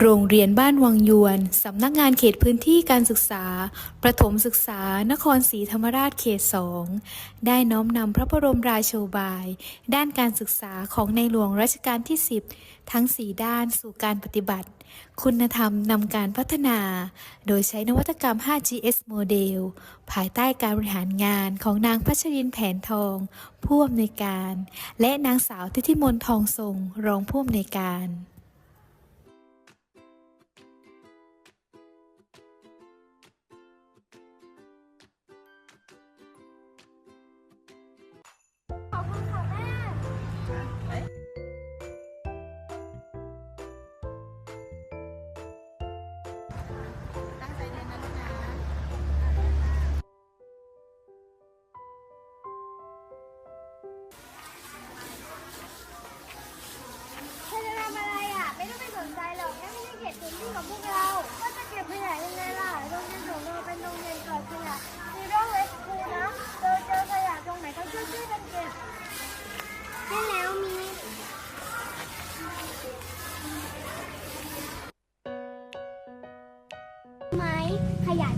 โรงเรียนบ้านวังยวน สำนักงานเขตพื้นที่การศึกษา ประถมศึกษา นครศรีธรรมราชเขตสองได้น้อมนำพระบรมราโชบาย ด้านการศึกษาของในหลวงรัชกาลที่ 10 ทั้ง 4 ด้านสู่การปฏิบัติ คุณธรรมนำการพัฒนา โดยใช้นวัตกรรม 5GS โมเดล ภายใต้การบริหารงานของนางพัชรินแผนทอง ผู้อำนวยการ และนางสาวทิติมนทองทรงรองผู้อำนวยการ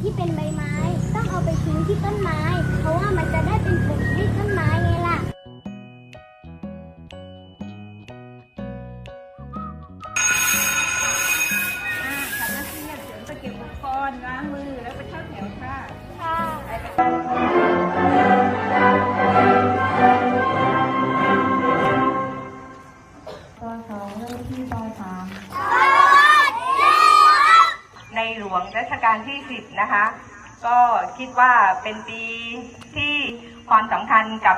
ที่เป็นใบไม้ ต้องเอาไปทิ้งที่ต้นไม้ เพราะว่ามันจะได้เป็นปุ๋ยให้ต้นไม้ไงล่ะ อ่าค่ะนักเรียนเดี๋ยวไปเก็บอุปกรณ์ล้างมือแล้วไปเข้าแถวค่ะ ค่ะตอนสองเริ่มที่ตอนสาม ในหลวงรัชกาลที่ 10 นะคะ ก็คิดว่าเป็นปีที่ความสำคัญกับ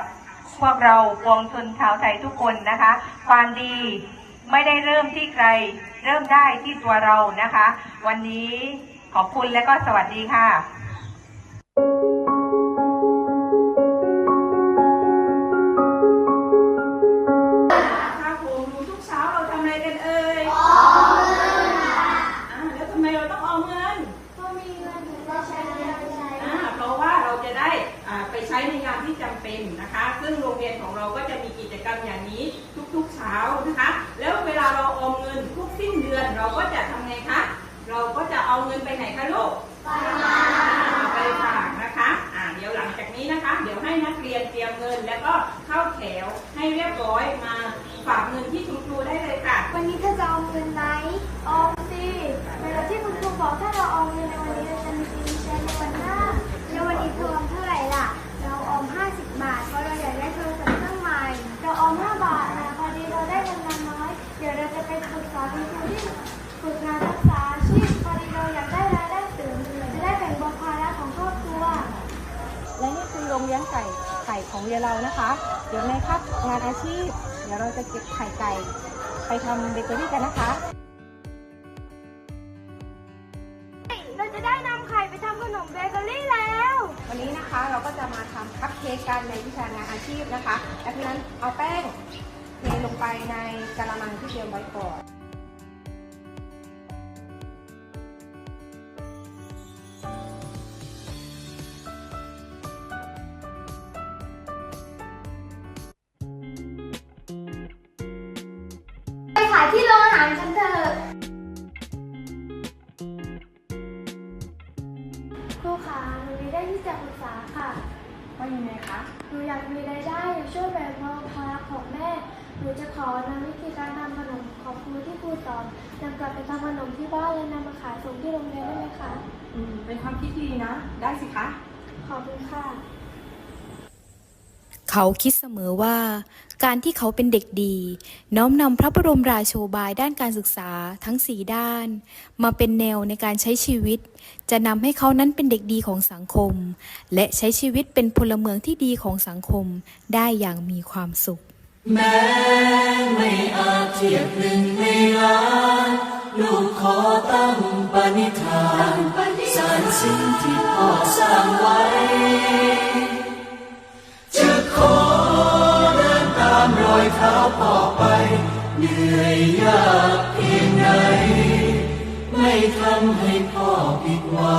พวกเราปวงชนชาวไทยทุกคนนะคะ ความดีไม่ได้เริ่มที่ใคร เริ่มได้ที่ตัวเรานะคะ วันนี้ขอบคุณและก็สวัสดีค่ะค่ะ ได้อ่าไปใช้ในงานที่จำเป็นนะคะ ซึ่งโรงเรียนของเราก็จะมีกิจกรรมอย่างนี้ทุกๆเช้านะคะ แล้วเวลาเราออมเงินทุกสิ้นเดือนเราก็จะทำไงคะ เราก็จะเอาเงินไปไหนคะลูกไปฝากนะคะอ่าเดี๋ยวหลังจากนี้นะคะ เดี๋ยวให้นักเรียนเตรียมเงินแล้วก็เข้าแถวให้เรียบร้อยมาฝากเงินที่คุณครูได้เลยค่ะ วันนี้เธอจะเอาเงินไหมออมสิเวลาที่คุณครูบอกถ้าเรา รงเลี้ยงไก่ไข่ของเรียนเรานะคะ เดี๋ยวในคาบงานอาชีพ เดี๋ยวเราจะเก็บไข่ไก่ไปทำเบเกอรี่กันนะคะ เราจะได้นำไข่ไปทำขนมเบเกอรี่แล้ว วันนี้นะคะเราก็จะมาทำคัพเค้กกันในวิชางานอาชีพนะคะดังนั้นเอาแป้งเทลงไปในกระมังที่เตรียมไว้ก่อนายที่โรงอาหารกันเถอะครูขาหนูมีได้ที่จะปรึกษาค่ะว่ายังไงคะ หนูอยากมีรายได้อยากช่วยแบ่งเบาภาระของแม่ หนูจะขอนำวิธีการทำขนมของครูที่ครูสอนนำกลับไปทำขนมที่บ้านและนำมาขายส่งที่โรงเรียนได้ไหมคะ อืม เป็นความคิดดีนะ ได้สิคะ ขอบคุณค่ะ เขาคิดเสมอว่า การที่เขาเป็นเด็กดี น้อมนำพระบรมราโชบายด้านการศึกษาทั้งสี่ด้าน มาเป็นแนวในการใช้ชีวิต จะนำให้เขานั้นเป็นเด็กดีของสังคม และใช้ชีวิตเป็นพลเมืองที่ดีของสังคมได้อย่างมีความสุข แม้ไม่อาจเทียบหนึ่งในล้านลูกขอตั้งปณิธาน เท้าพ่อไป เหนื่อยยากเพียงไหนไม่ทำให้พ่อผิดหวัง